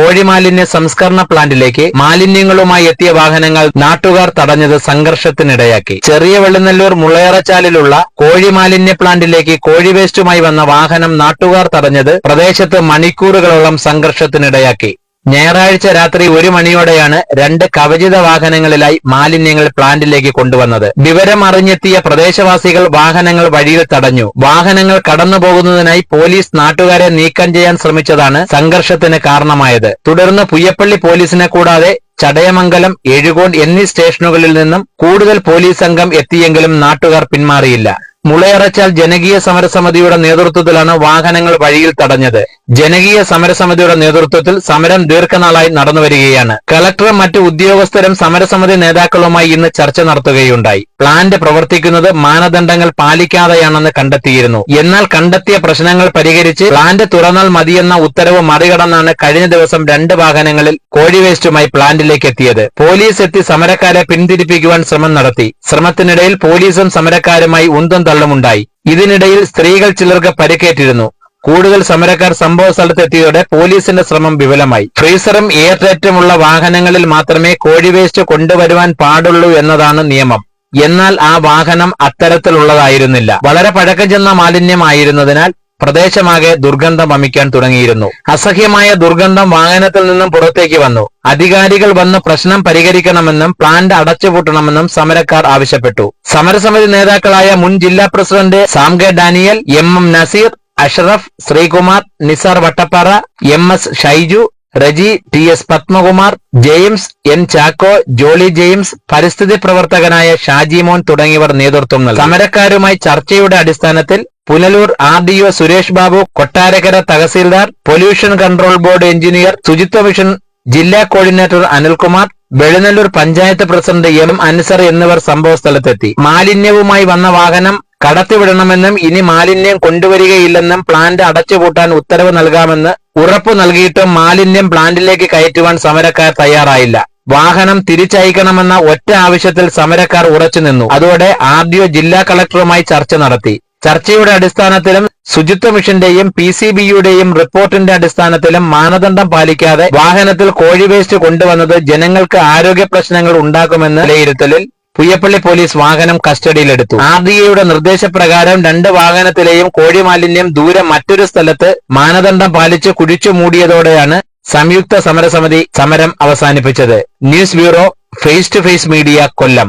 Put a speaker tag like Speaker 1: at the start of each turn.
Speaker 1: കോഴിമാലിന്യ സംസ്കരണ പ്ലാന്റിലേക്ക് മാലിന്യങ്ങളുമായി എത്തിയ വാഹനങ്ങൾ നാട്ടുകാർ തടഞ്ഞത് സംഘർഷത്തിനിടയാക്കി. ചെറിയ വെള്ളനല്ലൂർ മുളയറച്ചാലിലുള്ള കോഴിമാലിന്യ പ്ലാന്റിലേക്ക് കോഴി വേസ്റ്റുമായി വന്ന വാഹനം നാട്ടുകാർ തടഞ്ഞത് പ്രദേശത്ത് മണിക്കൂറുകളോളം സംഘർഷത്തിനിടയാക്കി. ഞായറാഴ്ച രാത്രി ഒരു മണിയോടെയാണ് രണ്ട് കവചിത വാഹനങ്ങളിലായി മാലിന്യങ്ങൾ പ്ലാന്റിലേക്ക് കൊണ്ടുവന്നത്. വിവരം അറിഞ്ഞെത്തിയ പ്രദേശവാസികൾ വാഹനങ്ങൾ വഴിയിൽ തടഞ്ഞു. വാഹനങ്ങൾ കടന്നു പോകുന്നതിനായി പോലീസ് നാട്ടുകാരെ നീക്കം ചെയ്യാൻ ശ്രമിച്ചതാണ് സംഘർഷത്തിന് കാരണമായത്. തുടർന്ന് പുയ്യപ്പള്ളി പോലീസിനെ കൂടാതെ ചടയമംഗലം എഴുകോൺ എന്നീ സ്റ്റേഷനുകളിൽ നിന്നും കൂടുതൽ പോലീസ് സംഘം എത്തിയെങ്കിലും നാട്ടുകാർ പിന്മാറിയില്ല. മുളയറച്ചാൽ ജനകീയ സമരസമിതിയുടെ നേതൃത്വത്തിലാണ് വാഹനങ്ങൾ വഴിയിൽ തടഞ്ഞത്. ജനകീയ സമരസമിതിയുടെ നേതൃത്വത്തിൽ സമരം ദീർഘനാളായി നടന്നുവരികയാണ്. കലക്ടറും മറ്റ് ഉദ്യോഗസ്ഥരും സമരസമിതി നേതാക്കളുമായി ഇന്ന് ചർച്ച നടത്തുകയുണ്ടായി. പ്ലാന്റ് പ്രവർത്തിക്കുന്നത് മാനദണ്ഡങ്ങൾ പാലിക്കാതെയാണെന്ന് കണ്ടെത്തിയിരുന്നു. എന്നാൽ കണ്ടെത്തിയ പ്രശ്നങ്ങൾ പരിഹരിച്ച് പ്ലാന്റ് തുറന്നാൽ മതിയെന്ന ഉത്തരവ് മറികടന്നാണ് കഴിഞ്ഞ ദിവസം രണ്ട് വാഹനങ്ങളിൽ കോഴി വേസ്റ്റുമായി പ്ലാന്റിലേക്ക് എത്തിയത്. പോലീസ് എത്തി സമരക്കാരെ പിന്തിരിപ്പിക്കുവാൻ ശ്രമം നടത്തി. ശ്രമത്തിനിടയിൽ പോലീസും സമരക്കാരുമായി ഉന്തം തള്ളുമുണ്ടായി. ഇതിനിടയിൽ സ്ത്രീകൾ ചിലർക്ക് പരിക്കേറ്റിരുന്നു. കൂടുതൽ സമരക്കാർ സംഭവ സ്ഥലത്തെത്തിയതോടെ പോലീസിന്റെ ശ്രമം വിഫലമായി. ഫ്രീസറും എയർ ടൈറ്റുമുള്ള വാഹനങ്ങളിൽ മാത്രമേ കോഴി വേസ്റ്റ് കൊണ്ടുവരുവാൻ പാടുള്ളൂ എന്നതാണ് നിയമം. എന്നാൽ ആ വാഹനം അത്തരത്തിലുള്ളതായിരുന്നില്ല. വളരെ പഴക്കം ചെന്ന മാലിന്യമായിരുന്നതിനാൽ പ്രദേശമാകെ ദുർഗന്ധം വമിക്കാൻ തുടങ്ങിയിരുന്നു. അസഹ്യമായ ദുർഗന്ധം വാഹനത്തിൽ നിന്നും പുറത്തേക്ക് വന്നു. അധികാരികൾ വന്ന് പ്രശ്നം പരിഹരിക്കണമെന്നും പ്ലാന്റ് അടച്ചുപൂട്ടണമെന്നും സമരക്കാർ ആവശ്യപ്പെട്ടു. സമരസമിതി നേതാക്കളായ മുൻ ജില്ലാ president Sange Daniel M M Nazeer Ashraf Sreekumar Nizar Vattappara M S Shaiju Reji T S Padmakumar James N Chacko Jolly James പരിസ്ഥിതി പ്രവർത്തകനായ ഷാജിമോൻ തുടങ്ങിയവർ നേതൃത്വം നൽകി. സമരക്കാരുമായി ചർച്ചയുടെ അടിസ്ഥാനത്തിൽ Punalur R D O Suresh Babu Kottarakkara tahsildar pollution control board engineer ശുചിത്വ mission ജില്ലാ coordinator Anilkumar Velinallur panchayat president M Ansar എന്നിവർ സംഭവ സ്ഥലത്തെത്തി മാലിന്യവുമായി വന്ന വാഹനം കടത്തിവിടണമെന്നും ഇനി മാലിന്യം കൊണ്ടുവരികയില്ലെന്നും പ്ലാന്റ് അടച്ചുപൂട്ടാൻ ഉത്തരവ് നൽകാമെന്ന് ഉറപ്പു നൽകിയിട്ടും മാലിന്യം പ്ലാന്റിലേക്ക് കയറ്റുവാൻ സമരക്കാർ തയ്യാറായില്ല. വാഹനം തിരിച്ചയക്കണമെന്ന ഒറ്റ ആവശ്യത്തിൽ സമരക്കാർ ഉറച്ചുനിന്നു അതോടെ ആർ ജില്ലാ കളക്ടറുമായി ചർച്ച നടത്തി. ചർച്ചയുടെ അടിസ്ഥാനത്തിലും ശുചിത്വ മിഷന്റെയും പി സി ബിയുടെയും റിപ്പോർട്ടിന്റെ അടിസ്ഥാനത്തിലും മാനദണ്ഡം പാലിക്കാതെ വാഹനത്തിൽ കോഴി വേസ്റ്റ് കൊണ്ടുവന്നത് ജനങ്ങൾക്ക് ആരോഗ്യ പ്രശ്നങ്ങൾ ഉണ്ടാക്കുമെന്ന് വിലയിരുത്തലിൽ പുയ്യപ്പള്ളി പോലീസ് വാഹനം കസ്റ്റഡിയിലെടുത്തു. ആർ ഡി എയുടെ നിർദ്ദേശപ്രകാരം രണ്ട് വാഹനത്തിലെയും കോഴി മാലിന്യം ദൂരെ മറ്റൊരു സ്ഥലത്ത് മാനദണ്ഡം പാലിച്ച് കുഴിച്ചു മൂടിയതോടെയാണ് സംയുക്ത സമരസമിതി സമരം അവസാനിപ്പിച്ചത്. News bureau face to face media Kollam.